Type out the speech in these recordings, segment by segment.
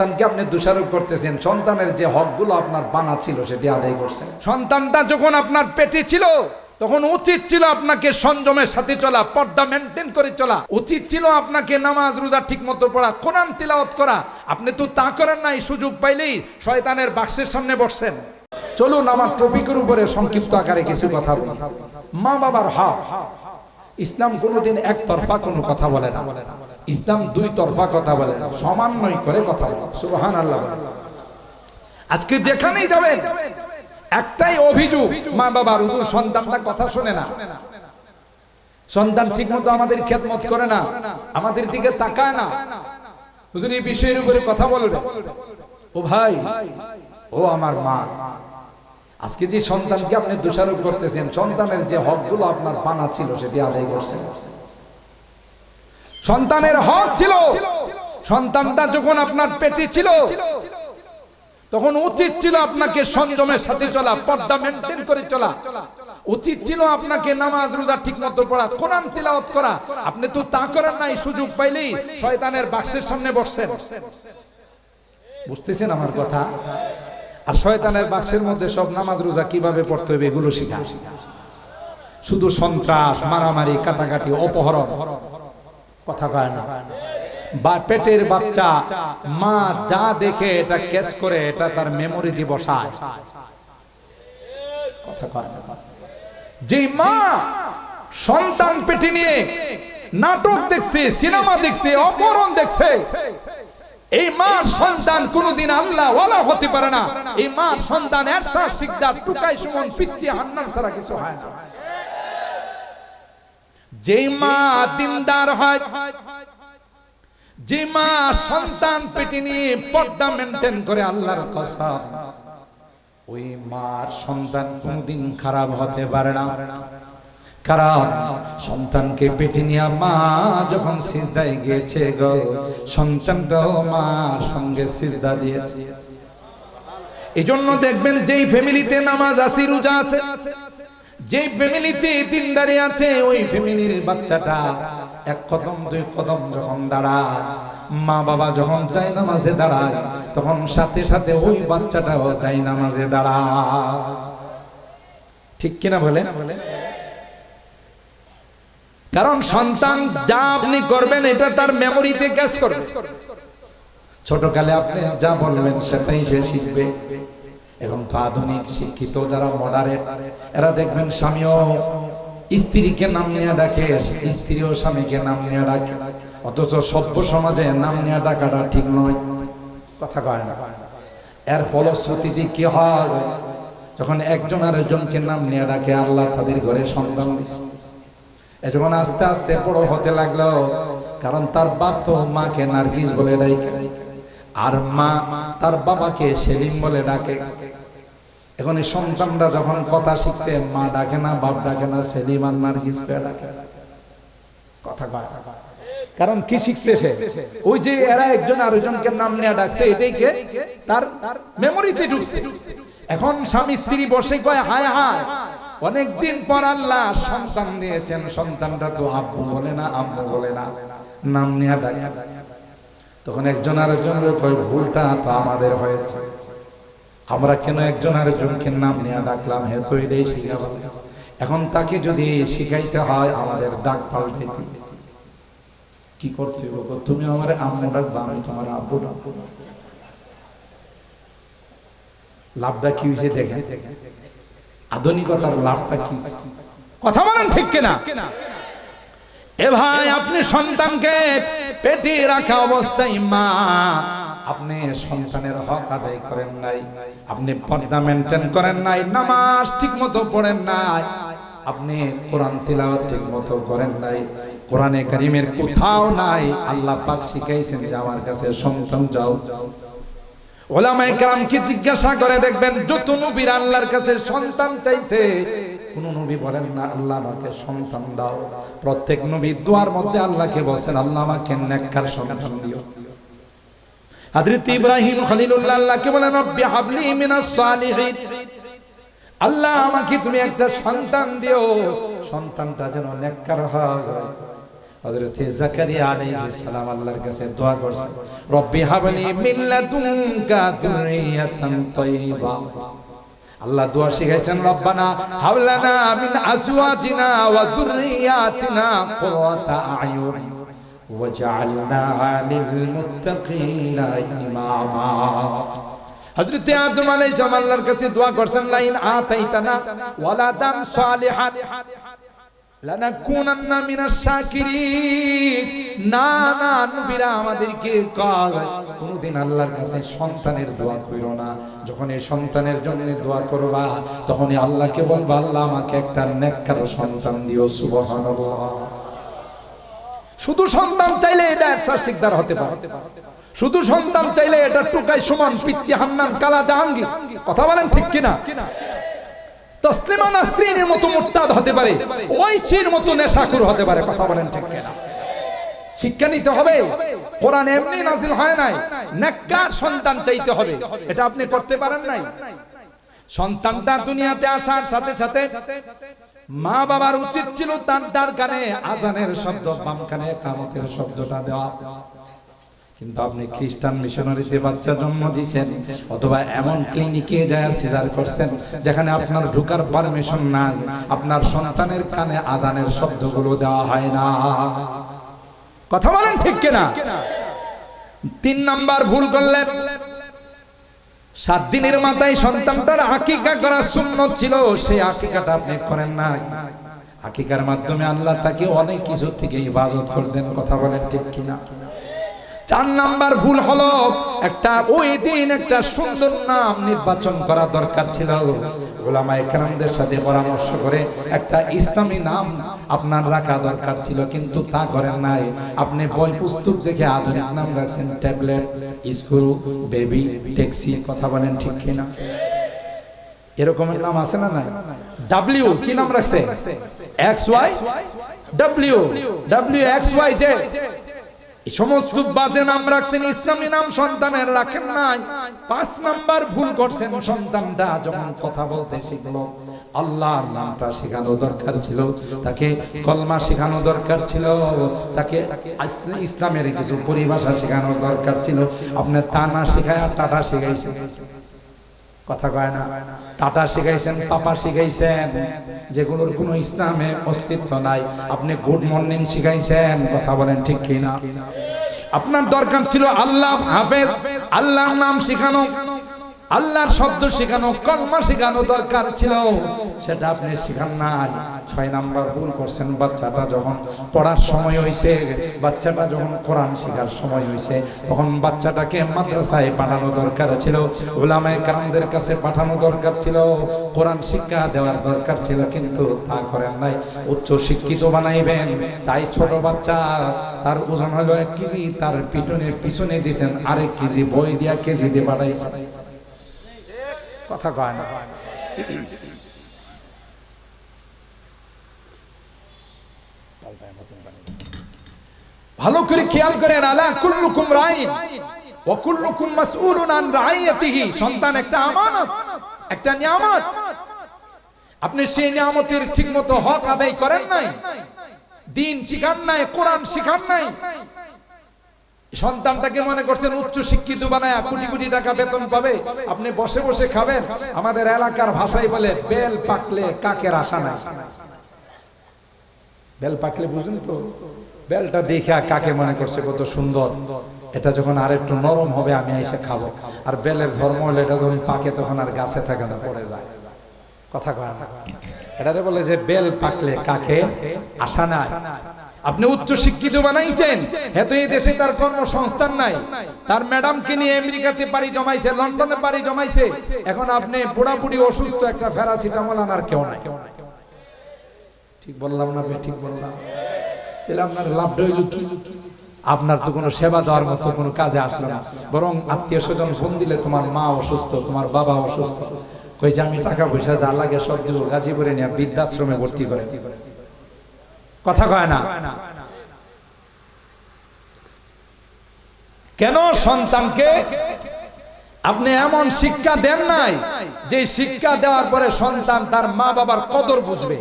সন্তানকে আপনি দোষারোপ করতেছেন? সন্তানের যে হকগুলো আপনার বানা ছিল সেটি আদায় করছেন। সন্তানটা যখন আপনার পেটে ছিল তখন উচিত ছিল আপনাকে সংযমের সাথে চলা পর্দা মেনটেন করে চলা। উচিত ছিল আপনাকে নামাজ রোজা ঠিক মতো পড়া কোরআন তিলাওয়াত করা। আপনি তো তা করেন নাই সুযোগ পাইলেই শয়তানের বাক্সের সামনে বসছেন। চলুন আমার টপিকের উপরে সংক্ষিপ্ত আকারে কিছু কথা বলি। মা বাবার হক ইসলাম কোনোদিন একতরফা কোনো কথা বলে না। ইসলাম দুই তরফা কথা বলে, সমন্বয় করে কথা বলে। সুবহান আল্লাহ আজকে যেখানেই যাবেন, একটাই অভিযোগ মা বাবার উদুর সন্তানটা কথা শোনে না। সন্তান ঠিক মতো আমাদের খেদমত করে না, আমাদের দিকে তাকায় না। হুজুর, এই বিষয়ের উপরে কথা বলবে। ও ভাই, ও আমার মা, আজকে যে সন্তানকে আপনি দোষারোপ করতেছেন, সন্তানের যে হকগুলো আপনার বানা ছিল, সেটি আদায় করছেন। সন্তানের হক ছিল। সন্তানটা যখন আপনার পেটে ছিল, তখন উচিত ছিল আপনাকে সংযমের সাথে চলা, পর্দা মেনটেন করে চলা। উচিত ছিল আপনাকে নামাজ, রোজা ঠিক মতো পড়া, কোরআন তিলাওয়াত করা। আপনি তো তা করেন নাই, সুযোগ পাইলেই শয়তানের বাক্সের সামনে বসছেন। বুঝতেছেন আমার কথা? আর শয়তানের বাক্সের মধ্যে সব নামাজ, রোজা কীভাবে পড়তে হবে এগুলো শিখা। শুধু সন্ত্রাস, মারামারি, কাটাকাটি, অপহরণ। কথা কয় না। বা পেটের বাচ্চা, মা যা দেখে এটা ক্যাচ করে, এটা তার বসায়। কথা কয় না। যে মা সন্তান পেটে নিয়ে নাটক দেখছে, সিনেমা দেখছে, অপহরণ দেখছে, এই মার সন্তান কোনদিন আল্লাহ ওয়ালা হতে পারে না। এই মার সন্তান এরশা সিকদার, টুকাই, সুমন পিচ্ছি হান্নান ছাড়া কিছু হয় না। যেই মা দিনদার যে মা সন্তান পেটে নিয়ে মেনটেন করে আল্লাহর ওই মার সন্তান কোনদিন খারাপ হতে পারে না। কারণ সন্তানকে পেটে নিয়ে মা যখন সিজদায় গিয়েছে গো, সন্তানটাও মার সঙ্গে সিজদা দিয়েছে। এই জন্য দেখবেন যেই ফ্যামিলিতে নামাজ আছে, রোজা আছে যেই ফ্যামিলিতে দিনদারি আছে, ওই ফ্যামিলির বাচ্চাটা এক কদম, দুই কদম যখন দাঁড়ায়, মা বাবা যখন যাই নামাজে দাঁড়ায়, তখন সাথে সাথে ওই বাচ্চাটাও যাই নামাজে দাঁড়ায়। ঠিক কিনা বলে কারণ সন্তান যা আপনি করবেন, এটা তার মেমোরিতে ক্যাচ করবে। ছোটকালে আপনি যা বলবেন, সেটাই সে শিখবে। এখন তো আধুনিক শিক্ষিত যারা মডারেট, এরা দেখবেন স্বামীও স্ত্রীকে নাম নিয়ে ডাকে, স্ত্রীও স্বামীকে নাম নিয়ে ডাকে। অথচ সভ্য সমাজে নাম নিয়ে ডাকাটা ঠিক নয়, কথা কয় না। এর ফলশ্রুতিতে কি হয়? যখন একজন আর একজনকে নাম নিয়ে ডাকে, আল্লাহ তাদের ঘরে সন্তান দিচ্ছে যখন আস্তে আস্তে বড় হতে লাগল, কারণ তার বাপ তো মাকে নার্গিস বলে ডাকে। আর মা তার বাবাকে সেলিম বলে ডাকে। এখন এই সন্তানরা যখন কথা শিখছে, মা ডাকে না, বাপ ডাকে না, সেলিম আর নার্গিস ডাকে। কথা কয়। কারণ কি শিখছে সে? ওই যে এরা একজন আরেকজনকে নাম নিয়ে ডাকছে, এটাই কে? তার মেমোরিতে ঢুকছে। এখন স্বামী স্ত্রী বসে কয়, হায় হায়, অনেকদিন পর আল্লাহ সন্তান দিয়েছেন। সন্তানটা তো আব্বু বলে না, আম্মু বলে না। নাম নিয়ে ডাকে। তখন একজন আরেকজনের কয়, ভুলটা তো আমাদের হয়েছে। আমরা কেন একজন আরেকজনকে নাম নিয়ে ডাকলাম? হে তো এটাই শিখাবো এখন তাকে যদি শিখাইতে হয়, আমাদের ডাক পাল্টাইতে কি করতে হবে তুমি আমার আম্মু ডাকবা, আমি তোমার আব্বু ডাকবো। লাভটা কি হয়েছে দেখে আধুনিকতার লাভটা কি কথা বলেন ঠিক কিনা? এ ভাই, আপনি সন্তানকে পেটে রাখা অবস্থায় মা, আপনি সন্তানের হক আদায় করেন নাই, আপনি পর্দা মেনটেন করেন নাই, নামাজ ঠিক মতো পড়েন নাই, আপনি কোরআন তিলাওয়াত ঠিক মতো করেন নাই, কোরআনে কারিমের কোথাও নাই, আল্লাহ পাক শিখাইছেন যে আমার কাছে সন্তান যাও। ওলামায়ে কেরামকে জিজ্ঞাসা করে দেখবেন, যত নবীর আল্লাহর কাছে সন্তান চাইছে কোন নবী বলেন না, আল্লাহ আমাকে সন্তান দাও। প্রত্যেক নবী দুয়ার মধ্যে আল্লাহকে বলছেন, আল্লাহ আমাকে নেককার সন্তান দিও। হযরত ইব্রাহিম খলিলুল্লাহ আল্লাহকে বলেন, রব্বি হাবলি মিনাস সালিহিন। আল্লাহ আমাকে তুমি একটা সন্তান দিও। সন্তানটা যেন নেককার হয়। হযরত জাকারিয়া আলাইহিস সালাম আল্লাহর কাছে দোয়া করছেন রব্বি হাবলি মিন লাদুনকা যুররিয়াতান তাইয়্যিবা আল্লাহ দোয়া শিখাইছেন, রব্বানা হাওলানা মিন আজওয়াজিনা ওয়া যুররিয়াতিনা কুওয়াতা আয়ুন ওয়াজআলনা লিল মুত্তাকিনা ইমামা। হযরত আদম আলাইহিস সালাম আল্লাহর কাছে দোয়া করছেন, লাইন আতাইতানা ওয়ালাদান সালিহান। না না আমাদেরকে আল্লাহর কাছে সন্তানের দোয়া না। সন্তানের দোয়া তখনই আমাকে একটা সন্তান দিও শুধু সন্তান চাইলে এটা শিকদার হতে পারে। শুধু সন্তান চাইলে এটা টুকাই সমান পিত্তি হান্নান কালা জাহাঙ্গীর। কথা বলেন ঠিক কিনা? তসলিমা নাসরিনের মতো মুরতাদ হতে পারে, ওয়াইসির মতো নেশাখুর হতে পারে, কথা বলেন ঠিক কিনা? শিক্ষা নিতে হবে, কোরআন এমনি নাজিল হয় নাই, নেককার সন্তান চাইতে হবে, এটা আপনি করতে পারেন নাই। সন্তানটা দুনিয়াতে আসার সাথে সাথে মা বাবার উচিত ছিল তার তার কানে আজানের শব্দ, বাম কানে কামতের শব্দটা দেওয়া। কিন্তু আপনি খ্রিস্টান মিশনারিতে বাচ্চা জন্ম দিয়েছেন অথবা এমন ক্লিনিকে যায় সিজার করছেন, যেখানে আপনার ঢুকার পারমিশন নাই, আপনার সন্তানের কানে আজানের শব্দগুলো দেওয়া হয় না। কথা বলেন ঠিক কিনা? তিন নাম্বার ভুল করলেন। সাত দিনের মাথায় সন্তানটার আকিকা করা সুন্নত ছিল, সেই আকিকাটা আপনি করেন না আকিকার মাধ্যমে আল্লাহ তাকে অনেক কিছু থেকে ইবাদত করতেন কথা বলেন ঠিক কিনা? চার নাম্বার ভুল হলো, একটা ওই দিন একটা সুন্দর নাম নির্বাচন করা দরকার ছিল। একরামদের সাথে পরামর্শ করে একটা ইসলামী নাম আপনার রাখা দরকার ছিল, কিন্তু তা নাই। আপনি দেখে আধুনিক রাখছেন, ট্যাবলেট বেবি, ট্যাক্সি, কথা বলেন ঠিক আছে না ডাব্লিউ কি নাম রাখছে? X Y W W X Y এই সমস্ত বাজে নাম রাখছেন, ইসলামী নাম সন্তানের রাখেন নাই। পাঁচ নাম্বার ভুল করছেন সন্তানটা, যখন কথা বলতে শিখলো। আল্লাহর নামটা শেখানো দরকার ছিল, তাকে কলমা শেখানো দরকার ছিল, তাকে ইসলামের কিছু পরিভাষা শেখানো দরকার ছিল। আপনার তা না শেখায় টাটা শিখাইছেন। কথা কয় না। টাটা শিখাইছেন, পাপা শিখাইছেন, যেগুলোর কোনো ইসলামে অস্তিত্ব নাই। আপনি গুড মর্নিং শিখাইছেন, কথা বলেন ঠিক কিনা? আপনার দরকার ছিল আল্লাহ হাফেজ, আল্লাহর নাম শিখানো। আল্লাহর শব্দ শেখানো, কলমা শেখানো দরকার ছিল। সেটা আপনি শেখান নাই। ছয় নাম্বার ভুল করছেন বাচ্চাটা যখন পড়ার সময় হয়েছে বাচ্চাটা যখন কোরআন শেখার সময় হয়েছে তখন বাচ্চাটাকে মাদ্রাসায় পাঠানো দরকার ছিল ওলামায় কারামদের কাছে পাঠানো দরকার ছিল, কোরআন শিক্ষা দেওয়ার দরকার ছিল, কিন্তু তা করেন নাই। উচ্চ শিক্ষিত বানাইবেন। তাই ছোট বাচ্চা, তার ওজন হলো এক কেজি, তার পিটনের পিছনে দিয়েছেন আরেক কেজি, বই দিয়া কেজি দিয়ে পাঠাইছে কথা কয় না। ভালো করে খেয়াল করেন আলা কুল্লুকুম রাইন, ওয়া কুল্লুকুম মাসউলুন আন রাইয়াতিহি, সন্তান একটা আমানত, একটা নিয়ামত। আপনি সেই নিয়ামতের ঠিকমতো হক আদায় করেন নাই, দিন শিখান নাই, কোরআন শিখান নাই সন্তানটাকে মনে করছেন উচ্চ শিক্ষিত বানায় কোটি কোটি টাকা বেতন পাবে। আপনি বসে বসে খাবেন। আমাদের এলাকার ভাষায় বলে, বেল পাকলে কাকের আশা নাই। বেল পাকলে বুঝলেন তো? বেলটা দেখে কাকে মনে করছে কত সুন্দর। এটা যখন আর একটু নরম হবে, আমি এসে খাব। আর বেলের ধর্ম হলে এটা যখন পাকে, তখন আর গাছে থাকে না, পড়ে যায়। কথা কয় এটারে বলে যে, বেল পাকলে কাকে আশা নাই। আপনি উচ্চ শিক্ষিত বানাইছেন। হেতু এই দেশে তার কর্মসংস্থান নাই। তার ম্যাডামকে নিয়ে আমেরিকাতে পাড়ি জমাইছে, লন্ডনে পাড়ি জমাইছে। এখন আপনি বুড়াবুড়ি অসুস্থ একটা ফেরাসিটামল আনার কেউ নাই। ঠিক বললাম না ঠিক বললাম। তাহলে আপনার লাভ রইল কি? আপনার তো কোনো সেবা দেওয়ার মতো কোনো কাজে আসলো না। বরং আত্মীয় স্বজন ফোন দিলে তোমার মা অসুস্থ, তোমার বাবা অসুস্থ। কই যে আমি টাকা পয়সা যা লাগে সব দিব, গাজীপুরে নিয়ে বৃদ্ধাশ্রমে ভর্তি করে। কথা কয় না। কেন সন্তানকে আপনি এমন শিক্ষা দেন নাই যে শিক্ষা দেওয়ার পরে সন্তান তার মা বাবার কদর বুঝবে?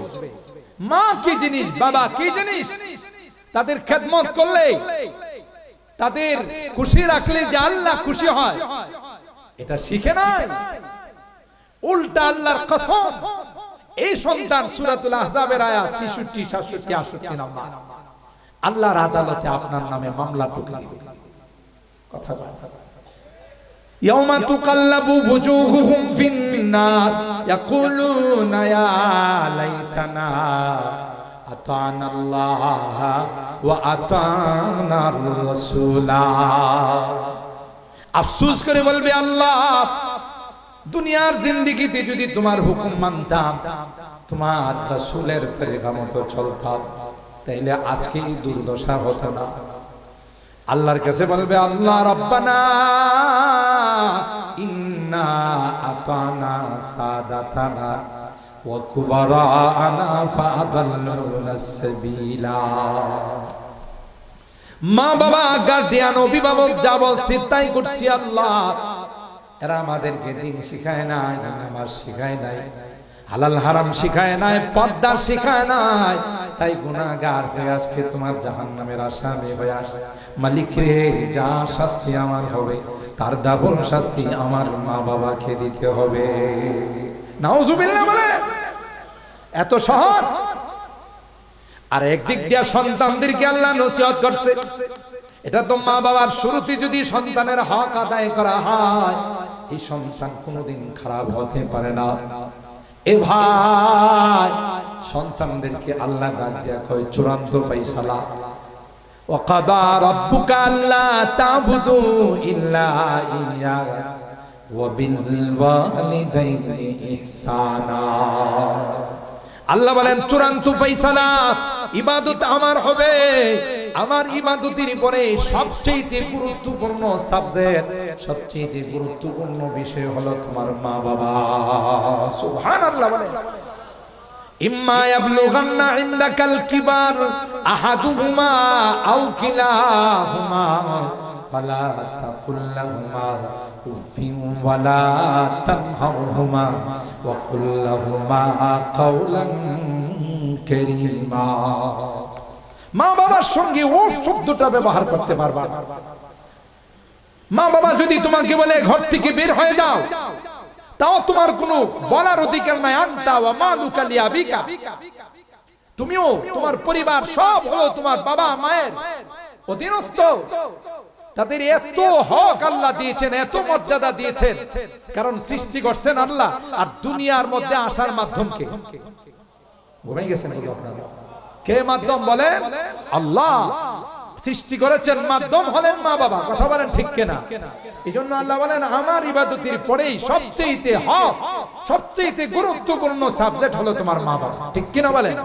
মা কি জিনিস, বাবা কি জিনিস? তাদের খেদমত করলে, তাদের খুশি রাখলে যে আল্লাহ খুশি হয়, এটা শিখে নাই? উল্টা আল্লাহর কসম। এই সন্তান সূরাতুল আহজাবের আয়াত 66 67 68 নাম্বার আল্লাহর আদালতে আপনার নামে মামলা টুকে দিবে কথা কথা يوم تقلب وجوههم في النار يقولون يا ليتنا أطعنا الله وأطعنا الرسول আফসোস করে বলবে আল্লাহ দুনিয়ার জিন্দিগিতে যদি তোমার হুকুম মানতাম, তোমার রাসূলের তরিকা মতো চলতাম। তাইলে আজকে এই দুর্দশা হতো না। আল্লাহর কাছে বলবে, আল্লাহ রব্বানা, ইন্না আতানা সাদাতানা ওয়া কুবারানা ফাআদাল্লুনা সাবিলা। মা বাবা গার্ডিয়ান অভিভাবক যা বলছে তাই করছি আল্লাহ। এরা আমাদেরকে দিন শিখায় নাই নামাজ শিখায় নাই। হালাল হারাম শিখায় নাই পদ্মা শিখায় নাই। তাই গুনাহগার হয়ে আজকে তোমার জাহান্নামের আসামি হয়ে আস। মালিক রে, যা শাস্তি আমার হবে, তার ডাবল শাস্তি আমার মা বাবাকে দিতে হবে। এত সহজ। আর একদিক দিয়া সন্তানদেরকে আল্লাহ নসিহত করছে। এটা তো মা বাবার শুরুতে যদি সন্তানের হক আদায় করা হয় এই সন্তান কোনোদিন খারাপ হতে পারে না এ ভাই সন্তানদেরকে আল্লাহ ডাক দেয়া কয় চূড়ান্ত ফাইসালা وقضى ربك ألا تعبدوا إلا إياه وبالوالدين إحسانا আল্লাহ বলেন, চূড়ান্ত ফাইসালা ইবাদত আমার হবে। আমার ইবাদতের পরে সবচেয়ে গুরুত্বপূর্ণ সাবজেক্ট সবচেয়ে গুরুত্বপূর্ণ বিষয় হলো তোমার মা বাবা সুবহানাল্লাহ বলেন। ইম্মা ইয়াবলুগান্না ইনদাকাল কিবার আহাদুহুমা আও কিলাহুমা। লাহুমা উফিন ওয়ালা তানহারহুমা ওয়া কুল লাহুমা কাওলান কারীমা মা বাবার সঙ্গে ও শব্দটা ব্যবহার করতে পারবা মা বাবা যদি তোমাকে বলে ঘর থেকে বের হয়ে যাও, তাও তোমার কোনো বলার অধিকার নাই। আনতা ওয়া তুমিও তোমার পরিবার সব হলো তোমার বাবা মায়ের অধীনস্থ। তাদের এত হক আল্লাহ দিয়েছেন, এত মর্যাদা দিয়েছেন। কারণ সৃষ্টি করছেন আল্লাহ আর দুনিয়ার মধ্যে আসার মাধ্যমকে ঘুমাই গেছেন কে মাধ্যম বলেন? আল্লাহ। সৃষ্টি করেছেন মাধ্যম হলেন মা বাবা। কথা বলেন ঠিক কিনা? এই জন্য আল্লাহ বলেন, আমার ইবাদতির পরেই সবচেয়ে হক সবচেয়ে গুরুত্বপূর্ণ সাবজেক্ট হলো তোমার মা বাবা। ঠিক কিনা বলেন?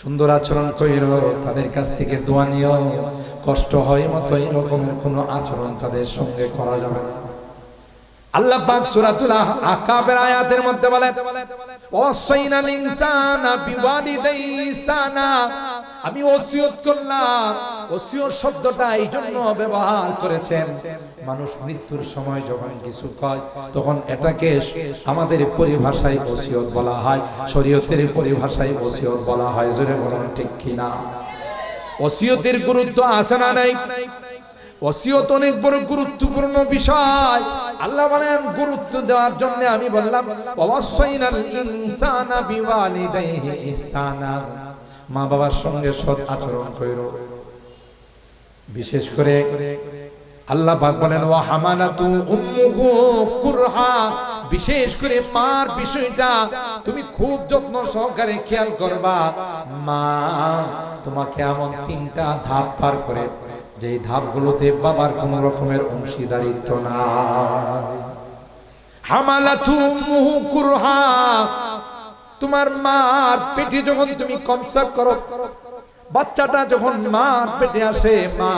সুন্দর আচরণ কইর, তাদের কাছ থেকে দোয়া নিও। কষ্ট হয় মতো এরকমের কোনো আচরণ তাদের সঙ্গে করা যাবে না। আল্লাহ পাক সূরাতুল আহকাফের আয়াতের মধ্যে বলেন ইনসানা আমি ওসিয়ত করলাম, ওসিয়ত শব্দটা এই জন্য ব্যবহার করেছেন। মানুষ মৃত্যুর সময় যখন কিছু কয়, তখন এটাকে আমাদের পরিভাষায় ওসিয়ত বলা হয়, শরীয়তের পরিভাষায় ওসিয়ত বলা হয়। জোরে বলুন ঠিক কিনা? ওসিয়তের গুরুত্ব আছে না নাই? ওসিয়ত অনেক বড় গুরুত্বপূর্ণ বিষয়। আল্লাহ বলেন, গুরুত্ব দেওয়ার জন্য আমি বললাম, ওয়াসাইনাল ইনসানা বিওয়ালিদাইহি ইহসানা। মা বাবার সঙ্গে সৎ আচরণ কইরো। বিশেষ করে আল্লাহ পাক বলেন ওয়া হামালাতু উম্মুহু কুরহা। বিশেষ করে মার বিষয়টা তুমি খুব যত্ন সহকারে খেয়াল করবা। মা, তোমাকে এমন তিনটা ধাপ পার করে যে ধাপগুলোতে বাবার কোন রকমের অংশীদারিত্ব নাই। হামালাতু উম্মুহু কুরহা। তোমার মার পেটে যখন তুমি কনসাপ করো, বাচ্চাটা যখন মার পেটে আসে, মা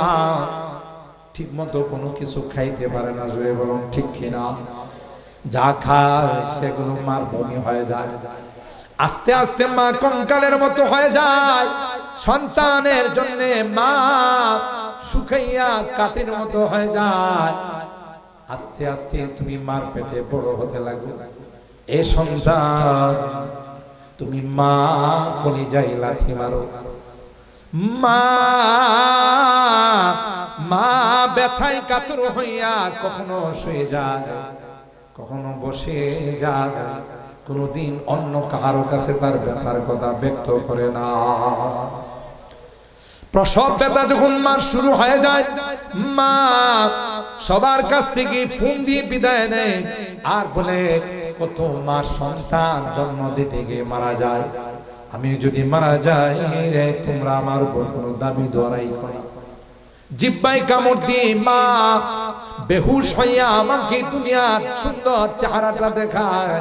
ঠিক মতো কোনো কিছু খাইতে পারে না জুড়ে বরং ঠিক কিনা? যা খায়, সেগুলো মার বমি হয়ে যায়। আস্তে আস্তে মা কঙ্কালের মতো হয়ে যায়। সন্তানের জন্য মা শুকাইয়া কাঠের মতো হয়ে যায়। আস্তে আস্তে তুমি মার পেটে বড় হতে লাগো এ সন্তান, তুমি মা কলি যাই লাথি মারো। মা মা ব্যথায় কাতর হইয়া কখনো শুয়ে যায়, কখনো বসে যায়। কোনদিন অন্য কাহারো কাছে তার ব্যথার কথা ব্যক্ত করে না। প্রসব ব্যথা যখন মার শুরু হয়ে যায়, মা সবার কাছ থেকে ফোন দিয়ে বিদায় নেয় আর বলে, কত মা সন্তান জন্ম দিতে গিয়ে মারা যায় আমি যদি মারা যাই রে, তোমরা আমার উপর কোনো দাবি দোয়ারাই করো। জিব্বাই কামড় দিয়ে মা বেহুশ হইয়া আমাকে দুনিয়ার সুন্দর চেহারাটা দেখায়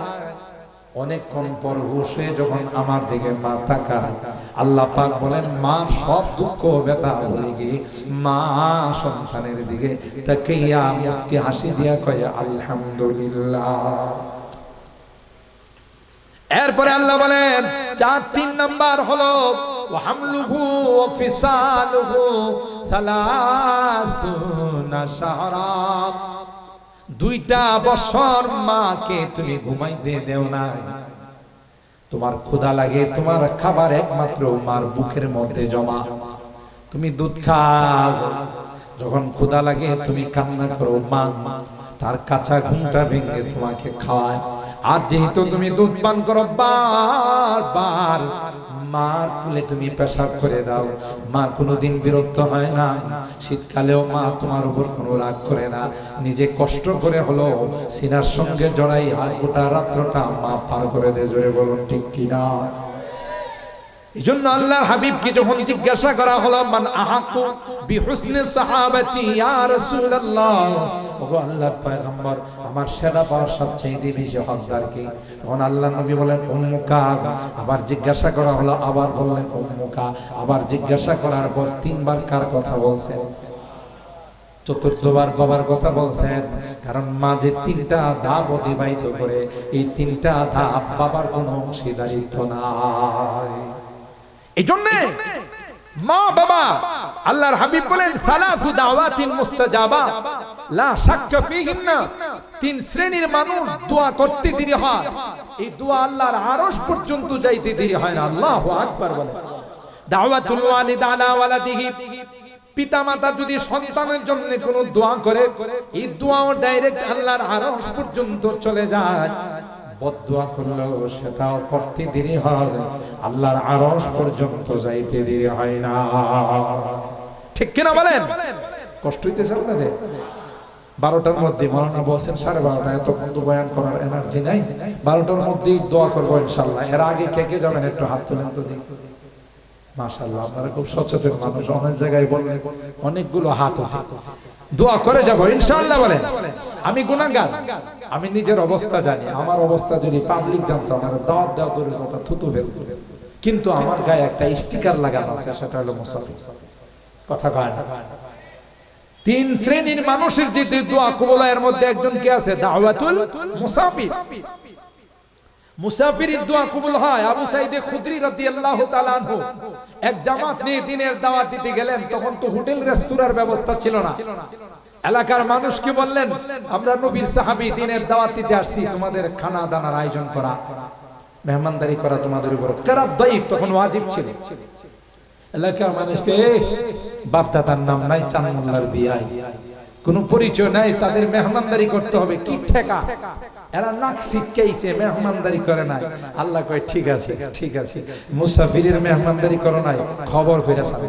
অনেকক্ষণ পর হয়ে যখন আমার দিকে মা তাকায়, আল্লাহ পাক বলেন, মা, সব দুঃখ ব্যথা ভুলে গিয়ে, মা সন্তানের দিকে তাকাইয়া মুস্কি হাসি দিয়া কয়, আলহামদুলিল্লাহ। এরপরে আল্লাহ বলেন, চার, তিন নাম্বার হলো হামলুহু ফিসালুহু সালাসুনা শাহরা দুইটা বছর মাকে তুমি ঘুমাইতে দেও না তোমার ক্ষুধা লাগে, তোমার খাবার একমাত্র মার বুকের মধ্যে জমা। তুমি দুধ খাও, যখন ক্ষুধা লাগে তুমি কান্না করো, মা, তার কাঁচা ঘুমটা ভেঙে তোমাকে খাওয়ায়। আর যেহেতু তুমি দুধ পান করো, বারবার মার কুলে তুমি পেশাব করে দাও। মা কোনোদিন বিরক্ত হয় না। শীতকালেও মা তোমার উপর কোনো রাগ করে না। নিজে কষ্ট করে হলো সিনার সঙ্গে জড়াই আর গোটা রাত্রটা মা পার করে দে, জোরে বলুন ঠিক কিনা? এই জন্য আল্লাহর হাবিবকে যখন জিজ্ঞাসা করা হলো, মান আহাকু বিহুসনে সাহাবাতি, ইয়া রাসূলুল্লাহ? ওগো আল্লাহর পয়গম্বর, আমার সেবা পাওয়ার সবচেয়ে বেশি হকদার কি? তখন আল্লাহ নবী বলেন উম্মুকা আবার জিজ্ঞাসা করা হলো, আবার বললেন উম্মুকা আবার জিজ্ঞাসা করার পর তিনবার কার কথা বলছেন? চতুর্থবার বাবার কথা বলছেন, কারণ মাঝে তিনটা ধাপ অতিবাহিত করে, এই তিনটা ধাপ বাবার কোনো অংশীদারিত্ব নাই। এই জন্যে মা, বাবা, আল্লাহর হাবিব বলেন, সালাসু দাওয়াতিন মুস্তাজাবা, লা শাক্কা ফীহিন্না, তিন শ্রেণির মানুষ দোয়া করতে দেরি হয়। এই দোয়া আল্লাহর আরশ পর্যন্ত যাইতে দেরি হয় না। আল্লাহু আকবার বলে। দাওয়াতুল ওয়ালিদ আলা ওয়ালাদিহি। পিতা মাতা যদি সন্তানের জন্য কোনো দোয়া করে, এই দোয়াও ডাইরেক্ট আল্লাহর আরশ পর্যন্ত চলে যায়। বদুয়া করলেও সেটাও করতে দেরি হয় আল্লাহর আরশ পর্যন্ত যাইতে দেরি হয় না। ঠিক কিনা বলেন? কষ্ট হইতেছে আপনাদের? বারোটার মধ্যে মৌলানা বলছেন সাড়ে বারোটা এত তো বয়ান করার এনার্জি নাই। বারোটার মধ্যেই দোয়া করব ইনশাল্লাহ এর আগে কে কে যাবেন একটু হাত তুলেন তো দেখি। মাশাল্লাহ আপনারা খুব সচেতন মানুষ। অনেক জায়গায় বললেন অনেকগুলো হাত হাত দোয়া করে যাব, ইনশাআল্লাহ বলেন আমি গুনাহগার। আমি নিজের অবস্থা জানি। আমার অবস্থা যদি পাবলিক জানতো, আমার দাওয়াত দেওয়া দূরের কথা থুতু ফেলতো কিন্তু আমার গায়ে একটা স্টিকার লাগানো আছে, সেটা হলো মুসাফির। কথা কয় না। তিন শ্রেণির মানুষের যে দোয়া কবুলের মধ্যে একজন কে আছে? দাওয়াতুল মুসাফির। মুসাফিরের দোয়া কবুল হয়। আবু সাইদে খুদরি রাদিয়াল্লাহু তাআলা আনহু। এক জামাত নিয়ে দিনের দাওয়াত দিতে গেলেন তখন তো হোটেল রেস্তোরাঁর ব্যবস্থা ছিল না। এলাকার মানুষকে বললেন? আমরা নবীর সাহাবী দিনের দাওয়াত দিতে আসছি তোমাদের খানা দানার আয়োজন করা। মেহমানদারি করা তোমাদের উপর। কারা দায়িত্ব তখন ওয়াজিব ছিল। এলাকার মানুষকে বাপ দাদার নাম নাই চানমুল্লার বিয়াই। কোন পরিচয় নাই তাদের মেহমানদারি করতে হবে। কি ঠেকা? এরা নাক শিখকেইছে মেহমানদারি করে নাই। আল্লাহ কয়, ঠিক আছে ঠিক আছে। মুসাফিরের মেহমানদারি করো নাই, খবর ফিরে সাবে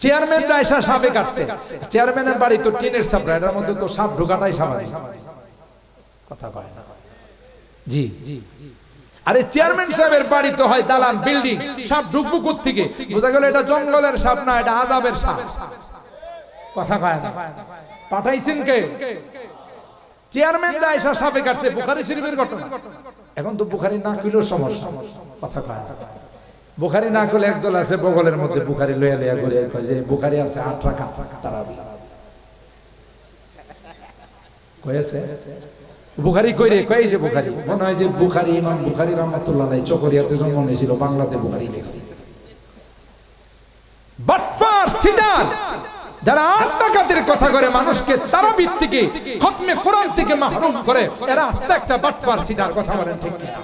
চেয়ারম্যান রায়সা সাবে কাটছে। চেয়ারম্যানের বাড়ি তো টিনের সাপড়া এটার মধ্যে তো সাপ ঢোকাটাই স্বাভাবিক। কথা কয় না। জি জি আরে চেয়ারম্যান সাহেবের বাড়ি তো হয় দালান বিল্ডিং সাপ ঢুকবো থেকে বোঝা গেল এটা জঙ্গলের সাপ না, এটা আজাবের সাপ। কথা কয় না। পাঠাইছেন কে? চেয়ারম্যান রায়সা সাপে কাটছে, বুখারি শরীফের ঘটনা। এখন তো বুখারি না কইলেও সমস্যা, কথা কয় বুখারি না করলে একদল আছে বগলের মধ্যে, বুখারি লইয়া ঘুরে কয় যে বুখারি আছে আট রাখা তারাবি। কয়েছে? বুখারি কইরে কই যে বুখারি। মনে হয় যে বুখারি ইমাম, বুখারি রহমতুল্লাহ নাই চকরিয়াতে জন্ম নিয়েছিল, বাংলাতে বুখারি লেখছে। বাটফার সিটার যারা আট টাকাতের কথা করে মানুষকে তারা থেকে খতমে কোরআন থেকে মাহরুম করে, এরা আস্তে একটা বাটফার সিটার কথা বলেন ঠিক কিনা?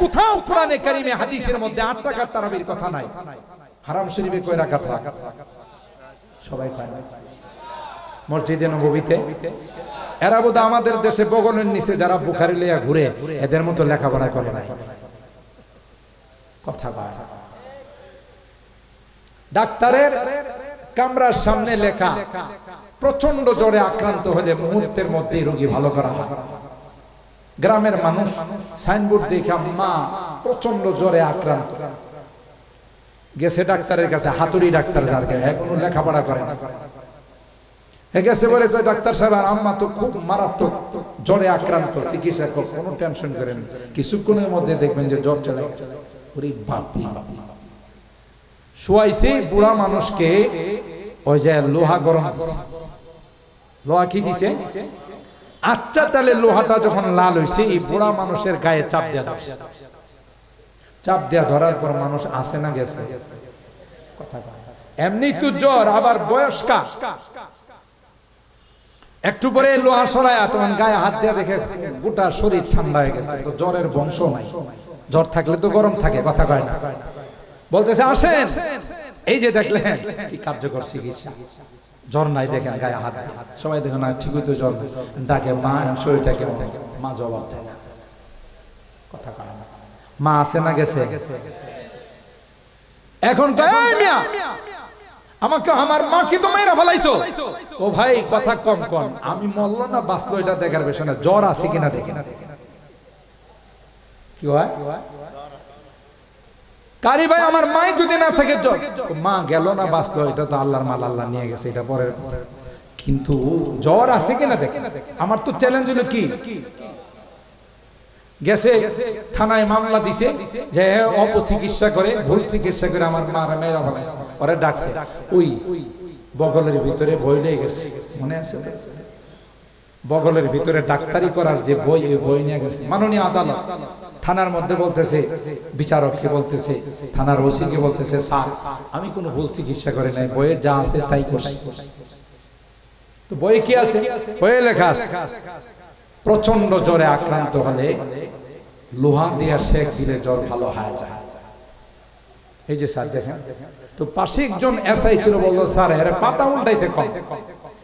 কোথাও কোরআনে কারিমে হাদিসের মধ্যে আট টাকার তারাবির কথা নাই। হারাম শরীফে কয় রাখাত সবাই পায় মসজিদে, নবীতে। এরা বোধ আমাদের দেশে বগনের নিচে যারা বুখারি লিয়া ঘুরে, এদের মতো লেখাপড়া করে নাই। কথা ডাক্তারের কামরার সামনে লেখা প্রচণ্ড জ্বরে আক্রান্ত হলে মুহূর্তের মধ্যেই রোগী ভালো করা গ্রামের মানুষ সাইনবোর্ড দেখা মা প্রচণ্ড জ্বরে আক্রান্ত। গেছে ডাক্তারের কাছে, হাতুড়ি ডাক্তার যার কাছে হ্যাঁ কোনো লেখাপড়া করে না। গেছে বলে যে ডাক্তার সাহেব আম্মা তো খুব মারাত্মক জ্বরে আক্রান্ত চিকিৎসা কোনো টেনশন করেন কিছুক্ষণের মধ্যে দেখবেন যে জ্বর চলে গেছে। বাপ বাপ। শুয়াইছে বুড়া মানুষকে, ওই যে লোহা গরম লোহা কি দিছে? আচ্ছা তাহলে লোহাটা যখন লাল হইছে, এই বুড়া মানুষের গায়ে চাপ ধরছে। চাপ দেয়া ধরার পর মানুষ আসে না গেছে? এমনি তো জ্বর, আবার বয়স্কা একটু পরে লোহা সরায়া তোমার গায়ে হাত দিয়ে দেখে গোটা শরীর ঠান্ডা হয়ে গেছে, তো জ্বরের বংশ নাই। জ্বর থাকলে তো গরম থাকে, কথা কয় না। বলতেছে আসেন। এই যে দেখলেন কি কার্যকর চিকিৎসা। জ্বর নাই দেখেন গায়ে হাত সবাই দেখেন না ঠিকই তো জ্বর ডাকে মা শরীরটা কেমন মা জবাব দেয় না। কথা কয় না। মা আছে না গেছে? এখন আমাকে আমার মা কি তো মেয়েরা ফেলাইছো। ও ভাই কথা কম কম। আমি মরলো না বাঁচলো এটা দেখার বিষয় না জ্বর আছে কিনা দেখি না কি হয়? কারি ভাই আমার মাই যদি না থাকে মা গেল না বাঁচলো এটা তো আল্লাহর মাল আল্লাহ নিয়ে গেছে এটা পরের। কিন্তু জ্বর আছে কিনা দেখে। আমার তো চ্যালেঞ্জ হলো কি? গেছে থানায় মামলা দিছে যে অপচিকিৎসা করে ভুল চিকিৎসা করে আমার মারা মেয়েরা ফেলাইছে ওরা ডাকছে ওই বগলের ভিতরে বই নিয়ে গেছে। মনে আছে বগলের ভিতরে ডাক্তারি করার যে বই ওই বই নিয়ে গেছে। মাননীয় আদালত। থানার মধ্যে বলতেছে, বিচারককে বলতেছে, থানার ওসিকে বলতেছে, স্যার, আমি কোনো ভুল চিকিৎসা করে নাই, বইয়ে যা আছে তাই করছি। তো বইয়ে কি আছে? বইয়ে লেখা আছে প্রচণ্ড জ্বরে আক্রান্ত হলে লোহা দিয়া শেখ দিলে জ্বর ভালো হয়ে যায়। এই যে স্যার দেখেন, তো পাশে একজন এসআই ছিল, বলল, স্যার, এর পাতা উল্টাইতে কম।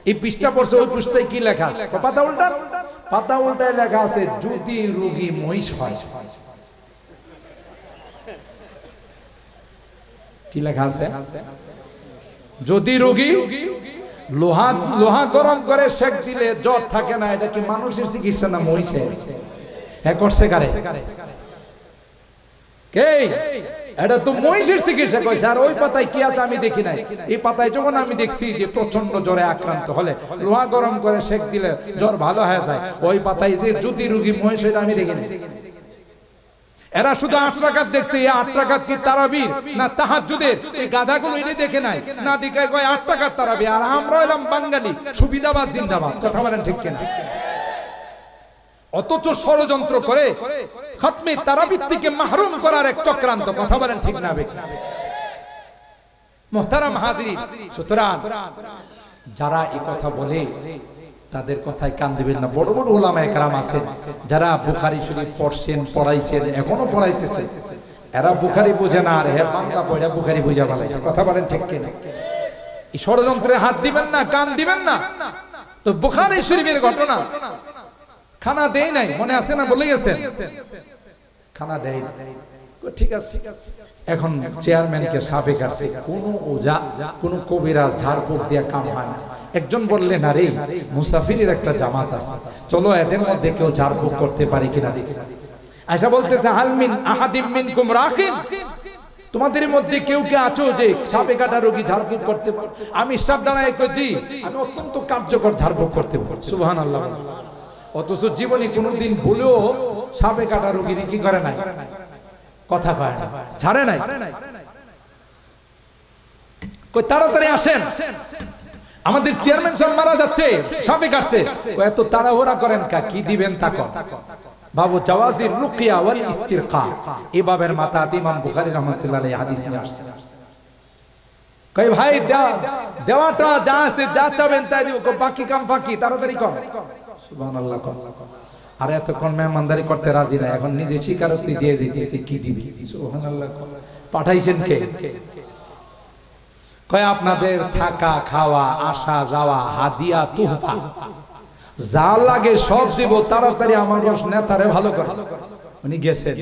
এই পৃষ্ঠা পড়ছে, ওই পৃষ্ঠায় কি লেখা আছে? পাতা উল্টা? পাতা উল্টায় লেখা আছে, যদি রোগী মহিষ হয়। কি লেখা আছে? যদি রোগী লোহা লোহা গরম করে শেক দিলে জ্বর থাকে না, এটা কি মানুষের চিকিৎসা না মহিষের? হ্যাঁ করছে কারে? এটা তো মহিষের চিকিৎসা আর ওই পাতায় কি আছে আমি দেখি নাই। এই পাতায় যখন আমি দেখছি যে প্রচণ্ড জ্বরে আক্রান্ত হলে, লোহা গরম করে দিলে জ্বর ভালো হয়ে যায়, ওই পাতায় যে যদি রোগী মহিষ, এটা আমি দেখি নাই। এরা শুধু আট দেখছে, এই কি তারাবির না তাহাজ্জুদের? এই গাধাগুলো এনে দেখে নাই। না কয়, আট তারাবি আর আমরা এলাম বাঙালি, সুবিধাবাদ, জিন্দাবাদ। কথা বলেন ঠিক কিনা? অথচ ষড়যন্ত্র করে খতমে তারাবির মাহরুম করার এক চক্রান্ত। কথা বলেন ঠিক না? মোহতারাম হাজির সুতরাং যারা এই কথা বলে, তাদের কথায় কান দিবেন না। বড় বড় ওলামা একরাম আছে যারা বুখারি শরীফ পড়ছেন, পড়াইছেন, এখনও পড়াইতেছে। এরা বুখারি বোঝে না, আর হ্যাঁ বাংলা পড়া বুখারি বুঝা ফেলাইছে। কথা বলেন ঠিক কিনা? এই ষড়যন্ত্রে হাত দিবেন না, কান দিবেন না। তো বুখারি শরীফের ঘটনা খানা দেয় নাই, মনে আছে না বলে গেছেন খানা দেয় নাই। ঠিক আছে। এখন চেয়ারম্যানকে সাপে কাটছে কোন ওজা, কোন কবিরা ঝাড়ফুঁক দিয়া কাম হয় না। একজন বললেন আরে মুসাফিরের একটা জামাত আছে। চলো এদের মধ্যে কেউ ঝাড়ফুঁক করতে পারে কিনা দেখি। আশা বলতেছে হালমিন আহাদিম মিনকুম রাখিন। তোমাদের মধ্যে কেউ কে আছো যে সাপে কাটা রোগী ঝাড়ফুঁক করতে পারো? আমি স্টাফ দাঁড়ায় কইছি, আমি অত্যন্ত কার্যকর ঝাড়ফুঁক করতে পারি। সুবহানাল্লাহ। অথচ জীবনে কোনোদিন ভুলেও সাপে কাটা রোগী কি করে নাই? কথা পায় ছাড়ে নাই? তাড়াতাড়ি আসেন। আমাদের চেয়ারম্যান সাহেব মারা যাচ্ছে, সাপে কাটছে। এত তাড়াহুড়া করেন কা, কি দিবেন তা কর বাবু জাওয়াজির রুকিয়া ওয়াল ইস্তিরকা এই বাবের মাতা ইমাম বুখারী রাহমাতুল্লাহ আলাইহি হাদিস নিয়ে আসছে। কই ভাই দেওয়া- দেওয়াটা যা আছে যা চাবেন তাই দিব। বাকি কাম ফাঁকি, তাড়াতাড়ি কর আর এতক্ষণ মেহমানদারি করতে রাজি না, এখন নিজে স্বীকারোক্তি দিয়ে দিতেছি, কি দিবি? পাঠাইছেন কে? কয়, আপনাদের থাকা, খাওয়া, আসা, যাওয়া, হাদিয়া, তুহফা, যা লাগে সব দিব, তাড়াতাড়ি আমার নেতারে ভালো করে। উনি গেছেন।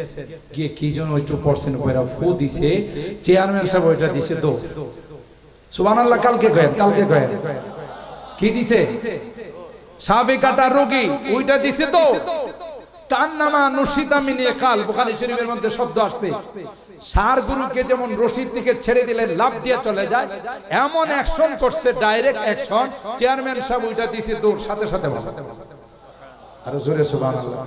গিয়ে কি জন ওইটু পড়ছেন কইরা ফু দিছে, চেয়ারম্যান সাহেব ওইটা দিছে দো সুবহানাল্লাহ, কালকে কয়েন কালকে কয়েন। কি দিছে? সাবে কাটা রোগী ওইটা দিছে তো। কান্নামা নসিদা মিনিয়ে কাল বোখারি শরীফের মধ্যে শব্দ আসছে। সার গুরুকে যেমন রশিদ দিকে ছেড়ে দিলে লাভ দিয়ে চলে যায় এমন অ্যাকশন করছে ডাইরেক্ট অ্যাকশন চেয়ারম্যান সাহেব ওইটা দিছে দৌড় সাথে সাথে আরও জোরে সুবহানাল্লাহ।